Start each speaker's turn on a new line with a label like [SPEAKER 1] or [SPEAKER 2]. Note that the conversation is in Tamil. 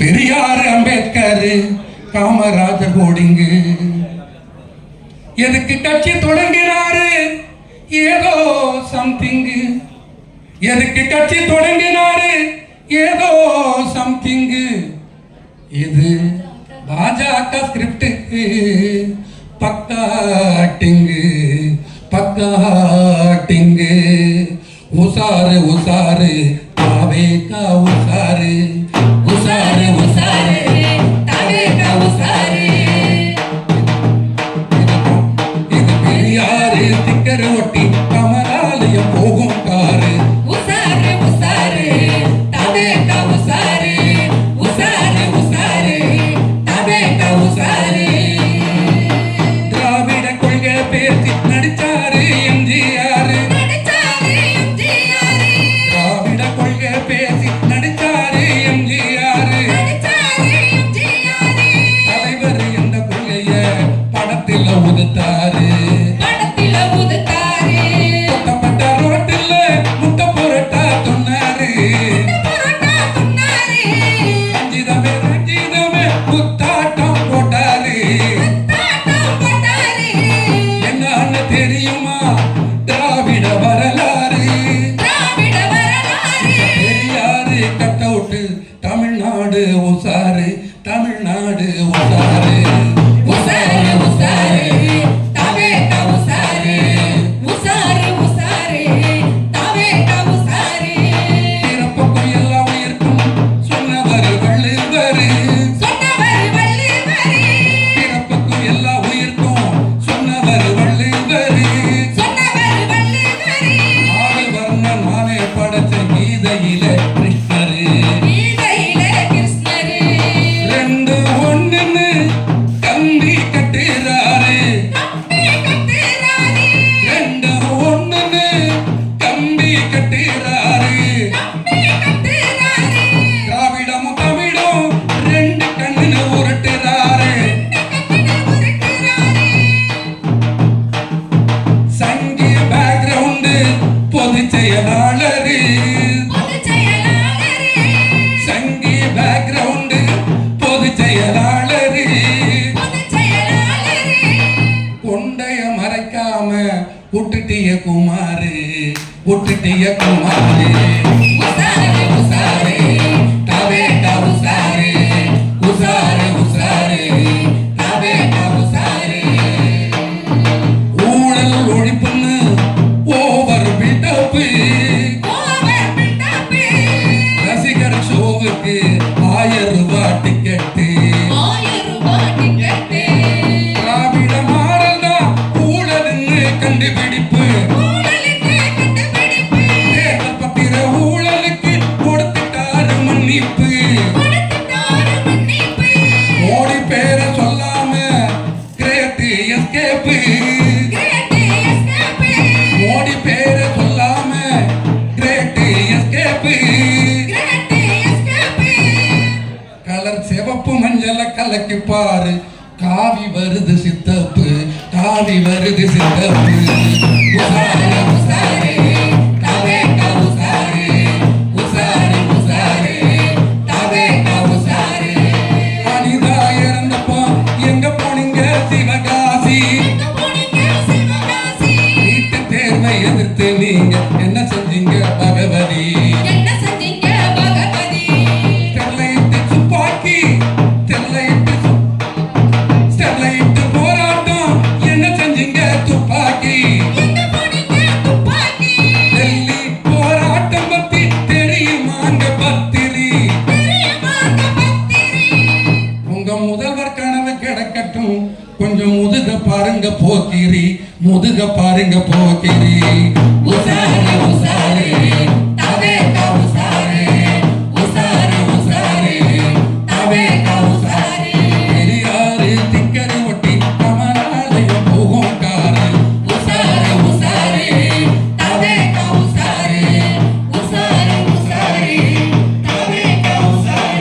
[SPEAKER 1] பெரியார் அம்பேத்கர் காமராஜர் கோடிங்கு. எதுக்கு கட்சி தொடங்கினாரு? ஏதோ சம்திங்கு எதுக்கு கட்சி தொடங்கினாரு? ஏதோ சம்திங்கு இது பாஜக ஸ்கிரிப்டுக்கு பக்காட்டிங்கு பக்காட்டிங்கு உசாரு உசாரு பாவேகா உசாரு ஒட்டி கமலாலயம் போகும். போட்டு தமிழ்நாடு உசாரு தமிழ்நாடு உசாரு.
[SPEAKER 2] உசாரு உசாரு
[SPEAKER 1] படைத்த கீதையிலே செயலாளரு கொண்டைய மறைக்காம விட்டுட்டிய குமாரு விட்டுட்டிய குமாரு. கலர் சிவப்பு மஞ்சள கலக்கி பாரு. காவி வருது சித்தப்பு.
[SPEAKER 2] Hardy, man,
[SPEAKER 1] this is the best. கொஞ்சம் முதுக பாருங்க போக்கிரி முதுக பாருங்க போக்கிரி. உசாரி உசாரி.